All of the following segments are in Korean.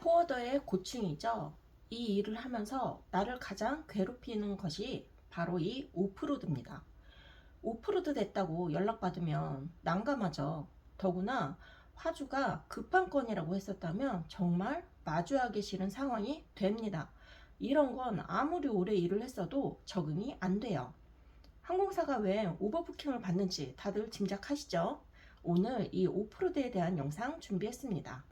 포워더의 고충이죠. 이 일을 하면서 나를 가장 괴롭히는 것이 바로 이 오프로드입니다. 오프로드 됐다고 연락받으면 난감하죠. 더구나 화주가 급한 건이라고 했었다면 정말 마주하기 싫은 상황이 됩니다. 이런 건 아무리 오래 일을 했어도 적응이 안 돼요. 항공사가 왜 오버부킹을 받는지 다들 짐작하시죠? 오늘 이 오프로드에 대한 영상 준비했습니다.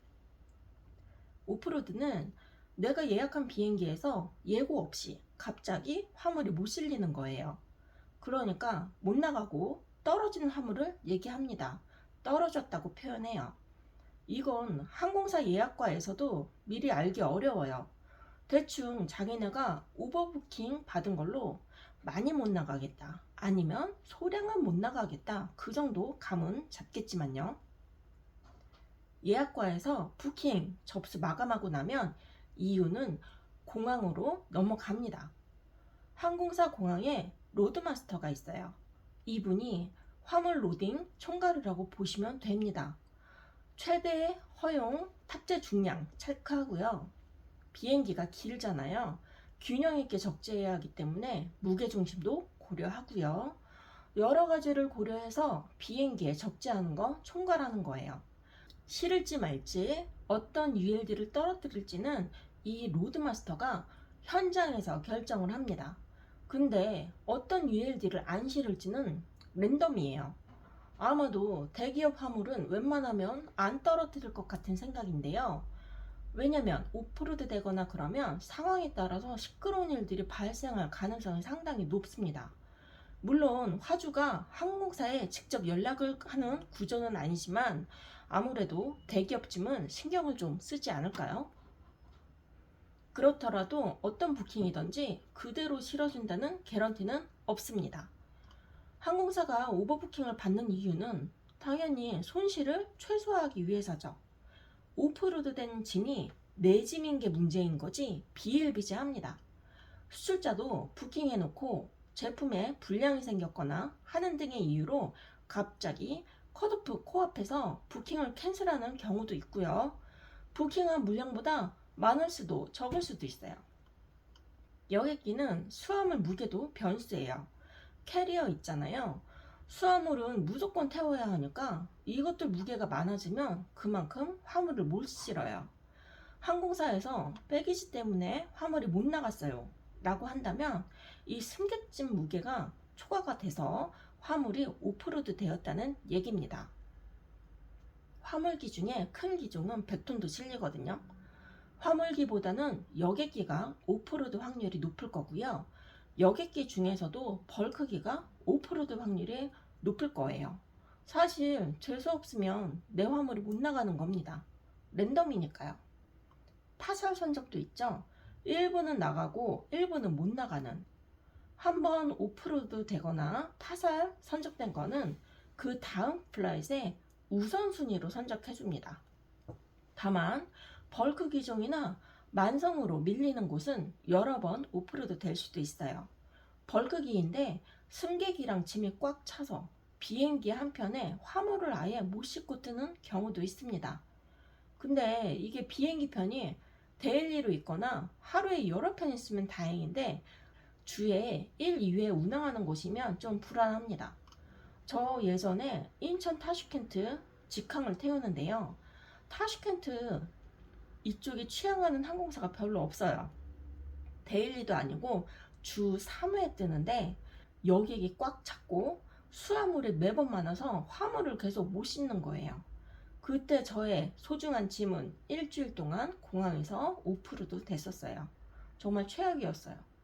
오프로드는 내가 예약한 비행기에서 예고 없이 갑자기 화물이 못 실리는 거예요. 그러니까 못 나가고 떨어지는 화물을 얘기합니다. 떨어졌다고 표현해요. 이건 항공사 예약과에서도 미리 알기 어려워요. 대충 자기네가 오버부킹 받은 걸로 많이 못 나가겠다. 아니면 소량은 못 나가겠다. 그 정도 감은 잡겠지만요. 예약과에서 부킹 접수 마감하고 나면 이유는 공항으로 넘어갑니다. 항공사 공항에 로드마스터가 있어요. 이분이 화물 로딩 총괄이라고 보시면 됩니다. 최대 허용 탑재 중량 체크하고요. 비행기가 길잖아요. 균형 있게 적재해야 하기 때문에 무게 중심도 고려하고요. 여러 가지를 고려해서 비행기에 적재하는 거 총괄하는 거예요. 실을지 말지 어떤 ULD를 떨어뜨릴지는 이 로드마스터가 현장에서 결정을 합니다. 근데 어떤 ULD를 안 실을지는 랜덤이에요. 아마도 대기업 화물은 웬만하면 안 떨어뜨릴 것 같은 생각인데요. 왜냐면 오프로드 되거나 그러면 상황에 따라서 시끄러운 일들이 발생할 가능성이 상당히 높습니다. 물론 화주가 항공사에 직접 연락을 하는 구조는 아니지만 아무래도 대기업쯤은 신경을 좀 쓰지 않을까요? 그렇더라도 어떤 부킹이든지 그대로 실어준다는 개런티는 없습니다. 항공사가 오버부킹을 받는 이유는 당연히 손실을 최소화하기 위해서죠. 오프로드 된 짐이 내 짐인 게 문제인 거지 비일비재합니다. 수출자도 부킹해놓고 제품에 불량이 생겼거나 하는 등의 이유로 갑자기 컷오프 코앞에서 부킹을 캔슬하는 경우도 있고요. 부킹한 물량보다 많을 수도 적을 수도 있어요. 여객기는 수화물 무게도 변수예요. 캐리어 있잖아요. 수화물은 무조건 태워야 하니까 이것들 무게가 많아지면 그만큼 화물을 못 실어요. 항공사에서 빼기지 때문에 화물이 못 나갔어요. 라고 한다면 이 승객짐 무게가 초과가 돼서 화물이 오프로드 되었다는 얘기입니다. 화물기 중에 큰 기종은 100톤도 실리거든요. 화물기보다는 여객기가 오프로드 확률이 높을 거고요. 여객기 중에서도 벌크기가 오프로드 확률이 높을 거예요. 사실 재수 없으면 내 화물이 못 나가는 겁니다. 랜덤이니까요. 타설 선적도 있죠. 일부는 나가고 일부는 못 나가는. 한 번 오프로드 되거나 타설 선적된 거는 그 다음 플라잇에 우선순위로 선적해 줍니다. 다만 벌크 기종이나 만성으로 밀리는 곳은 여러 번 오프로드 될 수도 있어요. 벌크기인데 승객이랑 짐이 꽉 차서 비행기 한편에 화물을 아예 못 싣고 뜨는 경우도 있습니다. 근데 이게 비행기 편이 데일리로 있거나 하루에 여러 편 있으면 다행인데 주에 1, 2회 운항하는 곳이면 좀 불안합니다. 저 예전에 인천 타슈켄트 직항을 태우는데요. 타슈켄트 이쪽에 취향하는 항공사가 별로 없어요. 데일리도 아니고 주 3회 뜨는데 여객이 꽉 찼고 수화물이 매번 많아서 화물을 계속 못 싣는 거예요. 그때 저의 소중한 짐은 일주일 동안 공항에서 오프로드 됐었어요. 정말 최악이었어요.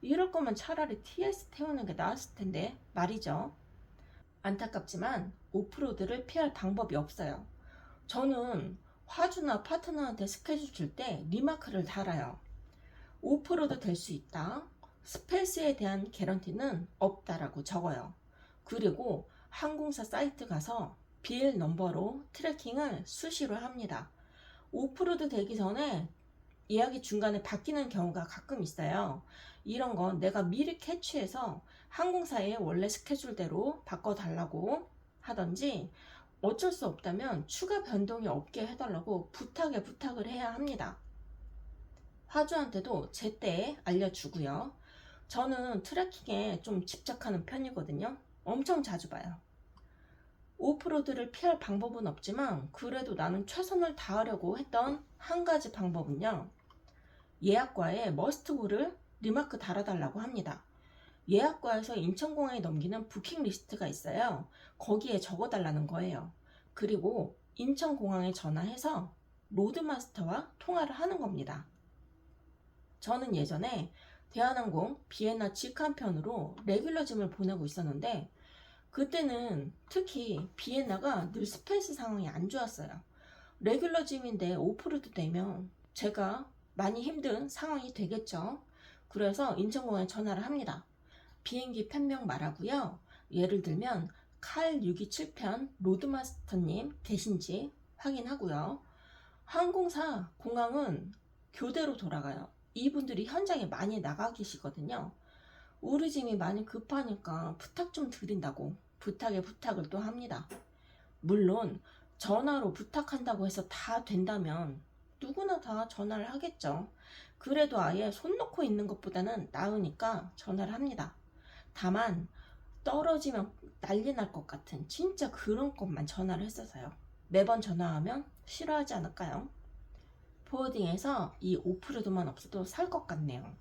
이럴 거면 차라리 TS 태우는 게 나았을 텐데 말이죠. 안타깝지만 오프로드를 피할 방법이 없어요. 저는 화주나 파트너한테 스케줄 줄 때 리마크를 달아요. 오프로드 될 수 있다. 스페이스에 대한 개런티는 없다라고 적어요. 그리고 항공사 사이트 가서 빌 넘버로 트래킹을 수시로 합니다. 오프로드 되기 전에 예약이 중간에 바뀌는 경우가 가끔 있어요. 이런 건 내가 미리 캐치해서 항공사의 원래 스케줄대로 바꿔달라고 하던지 어쩔 수 없다면 추가 변동이 없게 해달라고 부탁에 부탁을 해야 합니다. 화주한테도 제때 알려주고요. 저는 트래킹에 좀 집착하는 편이거든요. 엄청 자주 봐요. 오프로드를 피할 방법은 없지만 그래도 나는 최선을 다하려고 했던 한 가지 방법은요. 예약과에 머스트고를 리마크 달아달라고 합니다. 예약과에서 인천공항에 넘기는 부킹 리스트가 있어요. 거기에 적어달라는 거예요. 그리고 인천공항에 전화해서 로드마스터와 통화를 하는 겁니다. 저는 예전에 대한항공 비엔나 직항편으로 레귤러 짐을 보내고 있었는데 그때는 특히 비엔나가 늘 스페이스 상황이 안 좋았어요. 레귤러 짐인데 오프로드 되면 제가 많이 힘든 상황이 되겠죠. 그래서 인천공항에 전화를 합니다. 비행기 편명 말하고요. 예를 들면 칼 627편 로드마스터님 계신지 확인하고요. 항공사 공항은 교대로 돌아가요. 이분들이 현장에 많이 나가 계시거든요. 우리 짐이 많이 급하니까 부탁 좀 드린다고 부탁에 부탁을 또 합니다. 물론 전화로 부탁한다고 해서 다 된다면 누구나 다 전화를 하겠죠. 그래도 아예 손 놓고 있는 것보다는 나으니까 전화를 합니다. 다만 떨어지면 난리 날 것 같은 진짜 그런 것만 전화를 했어서요. 매번 전화하면 싫어하지 않을까요? 보어딩에서 이 오프로드만 없어도 살 것 같네요.